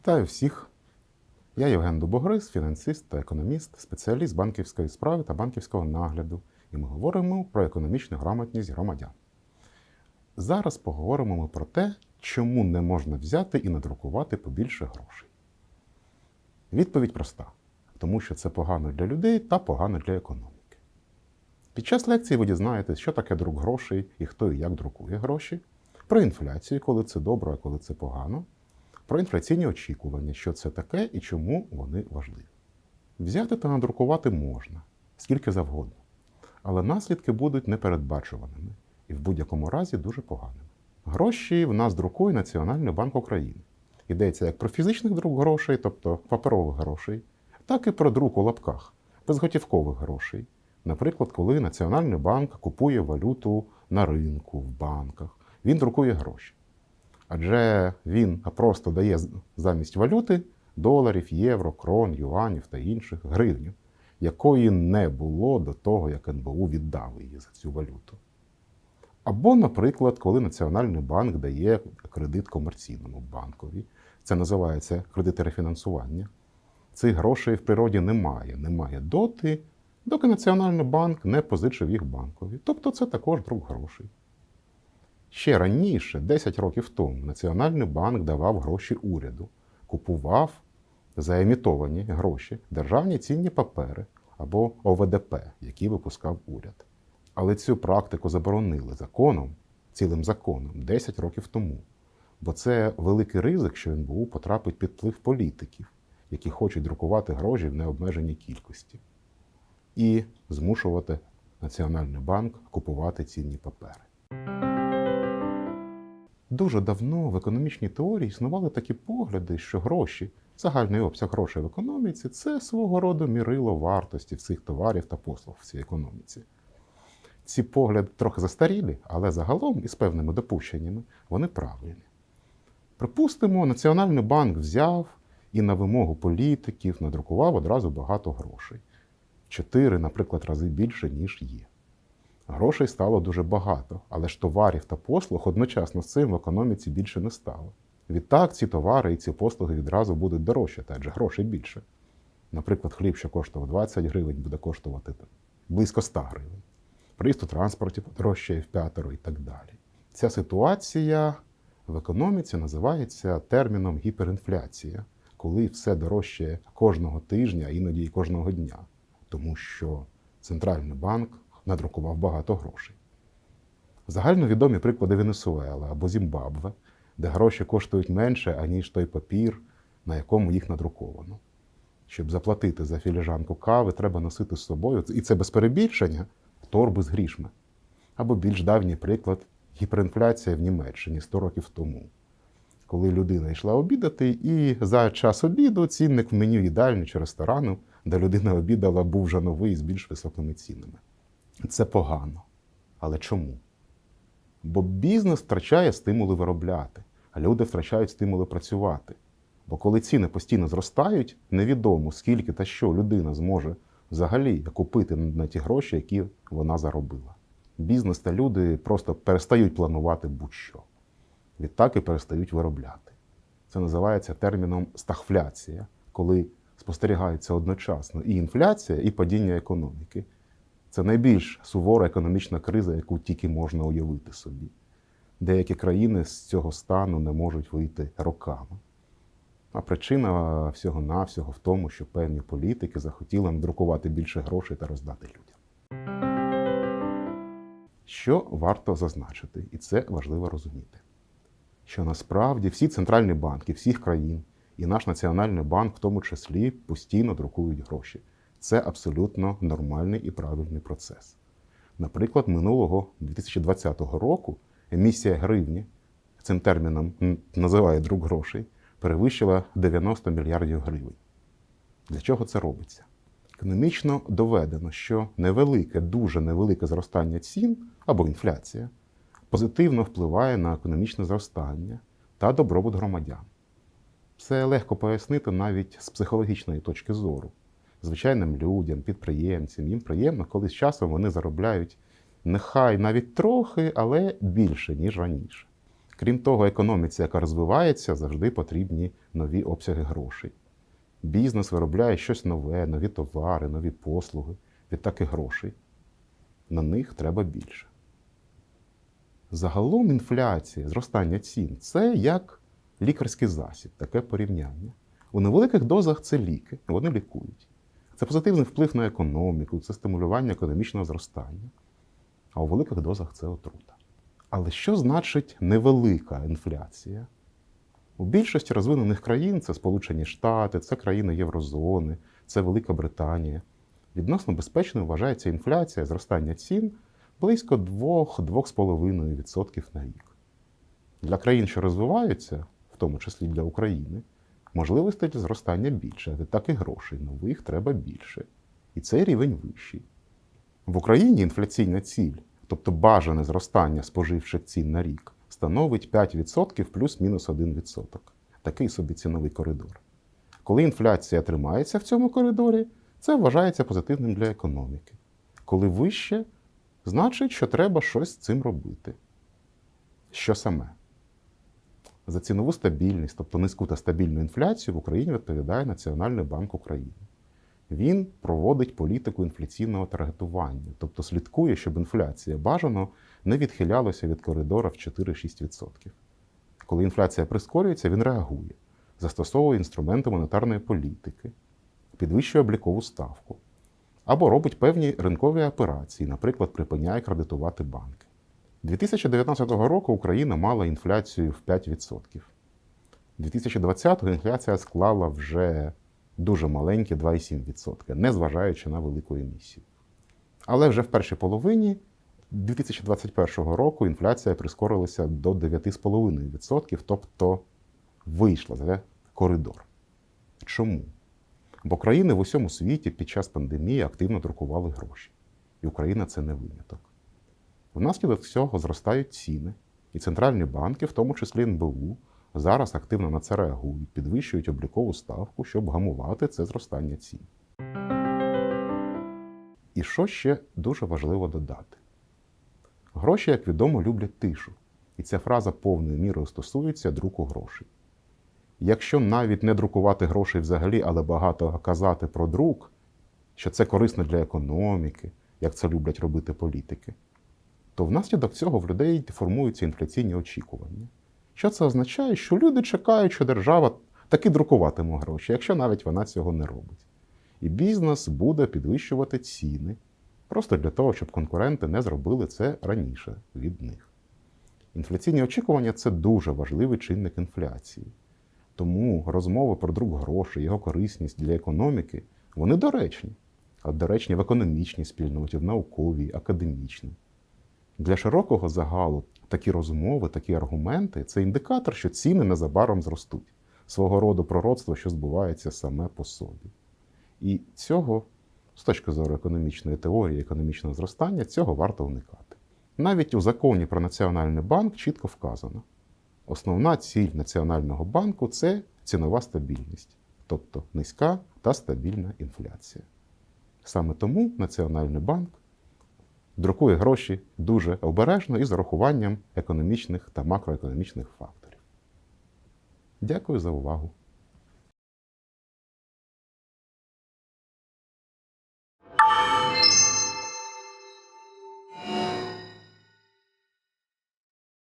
Вітаю всіх! Я Євген Дубогриз, фінансист та економіст, спеціаліст банківської справи та банківського нагляду. І ми говоримо про економічну грамотність громадян. Зараз поговоримо ми про те, чому не можна взяти і надрукувати побільше грошей. Відповідь проста: тому що це погано для людей та погано для економіки. Під час лекції ви дізнаєтесь, що таке друк грошей і хто і як друкує гроші, про інфляцію, коли це добре, а коли це погано, про інфляційні очікування, що це таке і чому вони важливі. Взяти та надрукувати можна, скільки завгодно, але наслідки будуть непередбачуваними і в будь-якому разі дуже поганими. Гроші в нас друкує Національний банк України. Йдеться як про фізичних друк грошей, тобто паперових грошей, так і про друк у лапках, безготівкових грошей. Наприклад, коли Національний банк купує валюту на ринку, в банках, він друкує гроші. Адже він просто дає замість валюти доларів, євро, крон, юанів та інших гривню, якої не було до того, як НБУ віддав її за цю валюту. Або, наприклад, коли Національний банк дає кредит комерційному банкові, це називається кредити рефінансування. Цих грошей в природі немає. Немає доти, доки Національний банк не позичив їх банкові. Тобто це також друг грошей. Ще раніше, 10 років тому, Національний банк давав гроші уряду, купував за емітовані гроші державні цінні папери або ОВДП, які випускав уряд. Але цю практику заборонили законом, цілим законом, 10 років тому. Бо це великий ризик, що НБУ потрапить під вплив політиків, які хочуть друкувати гроші в необмеженій кількості, і змушувати Національний банк купувати цінні папери. Дуже давно в економічній теорії існували такі погляди, що гроші, загальний обсяг грошей в економіці це свого роду мірило вартості всіх товарів та послуг в цій економіці. Ці погляди трохи застарілі, але загалом із певними допущеннями вони правильні. Припустимо, Національний банк взяв і на вимогу політиків надрукував одразу багато грошей. Чотири, наприклад, рази більше, ніж є. Грошей стало дуже багато, але ж товарів та послуг одночасно з цим в економіці більше не стало. Відтак ці товари і ці послуги відразу будуть дорожчати, адже грошей більше. Наприклад, хліб, що коштував 20 гривень, буде коштувати близько 100 гривень. Проїзд у транспорті подорожчає в п'ятеро і так далі. Ця ситуація в економіці називається терміном гіперінфляція, коли все дорожчає кожного тижня, іноді і кожного дня, тому що центральний банк надрукував багато грошей. Загальновідомі приклади Венесуела або Зімбабве, де гроші коштують менше, аніж той папір, на якому їх надруковано. Щоб заплатити за філіжанку кави, треба носити з собою, і це без перебільшення, торби з грішми. Або більш давній приклад гіперінфляція в Німеччині 100 років тому, коли людина йшла обідати, і за час обіду цінник в меню їдальні чи ресторану, де людина обідала, був вже новий з більш високими цінами. Це погано. Але чому? Бо бізнес втрачає стимули виробляти, а люди втрачають стимули працювати. Бо коли ціни постійно зростають, невідомо скільки та що людина зможе взагалі купити на ті гроші, які вона заробила. Бізнес та люди просто перестають планувати будь-що. Відтак і перестають виробляти. Це називається терміном стагфляція, коли спостерігається одночасно і інфляція, і падіння економіки. Це найбільш сувора економічна криза, яку тільки можна уявити собі. Деякі країни з цього стану не можуть вийти роками. А причина всього-навсього в тому, що певні політики захотіли надрукувати більше грошей та роздати людям. Що варто зазначити, і це важливо розуміти, що насправді всі центральні банки всіх країн і наш Національний банк, в тому числі, постійно друкують гроші. Це абсолютно нормальний і правильний процес. Наприклад, минулого 2020 року емісія гривні, цим терміном називає друк грошей, перевищила 90 мільярдів гривень. Для чого це робиться? Економічно доведено, що невелике, дуже невелике зростання цін або інфляція позитивно впливає на економічне зростання та добробут громадян. Це легко пояснити навіть з психологічної точки зору. Звичайним людям, підприємцям, їм приємно, коли з часом вони заробляють нехай навіть трохи, але більше, ніж раніше. Крім того, економіці, яка розвивається, завжди потрібні нові обсяги грошей. Бізнес виробляє щось нове, нові товари, нові послуги, відтак і грошей. На них треба більше. Загалом інфляція, зростання цін це як лікарський засіб, таке порівняння. У невеликих дозах це ліки, вони лікують. Це позитивний вплив на економіку, це стимулювання економічного зростання. А у великих дозах це отрута. Але що значить невелика інфляція? У більшості розвинених країн це Сполучені Штати, це країни Єврозони, це Велика Британія. Відносно безпечною вважається інфляція зростання цін близько 2-2,5% на рік. Для країн, що розвиваються, в тому числі для України, можливостей зростання більше, відтак і грошей нових треба більше. І цей рівень вищий. В Україні інфляційна ціль, тобто бажане зростання споживчих цін на рік, становить 5% плюс-мінус 1%. Такий собі ціновий коридор. Коли інфляція тримається в цьому коридорі, це вважається позитивним для економіки. Коли вище, значить, що треба щось з цим робити. Що саме? За цінову стабільність, тобто низьку та стабільну інфляцію, в Україні відповідає Національний банк України. Він проводить політику інфляційного таргетування, тобто слідкує, щоб інфляція бажано не відхилялася від коридора в 4-6%. Коли інфляція прискорюється, він реагує, застосовує інструменти монетарної політики, підвищує облікову ставку або робить певні ринкові операції, наприклад, припиняє кредитувати банки. 2019 року Україна мала інфляцію в 5%. 2020 інфляція склала вже дуже маленькі 2,7%, незважаючи на велику емісію. Але вже в першій половині 2021 року інфляція прискорилася до 9,5%, тобто вийшла за коридор. Чому? Бо країни в усьому світі під час пандемії активно друкували гроші. І Україна це не виняток. Внаслідок цього зростають ціни, і центральні банки, в тому числі НБУ, зараз активно на це реагують, підвищують облікову ставку, щоб гамувати це зростання цін. І що ще дуже важливо додати? Гроші, як відомо, люблять тишу, і ця фраза повною мірою стосується друку грошей. Якщо навіть не друкувати грошей взагалі, але багато казати про друк, що це корисно для економіки, як це люблять робити політики, то внаслідок цього в людей формуються інфляційні очікування. Що це означає? Що люди чекають, що держава таки друкуватиме гроші, якщо навіть вона цього не робить. І бізнес буде підвищувати ціни просто для того, щоб конкуренти не зробили це раніше від них. Інфляційні очікування це дуже важливий чинник інфляції. Тому розмови про друк грошей, його корисність для економіки, вони доречні. А доречні в економічній спільноті, в науковій, академічній. Для широкого загалу такі розмови, такі аргументи це індикатор, що ціни незабаром зростуть. Свого роду пророцтво, що збувається саме по собі. І цього, з точки зору економічної теорії, економічного зростання, цього варто уникати. Навіть у законі про Національний банк чітко вказано: основна ціль Національного банку це цінова стабільність, тобто низька та стабільна інфляція. Саме тому Національний банк друкує гроші дуже обережно і з урахуванням економічних та макроекономічних факторів. Дякую за увагу.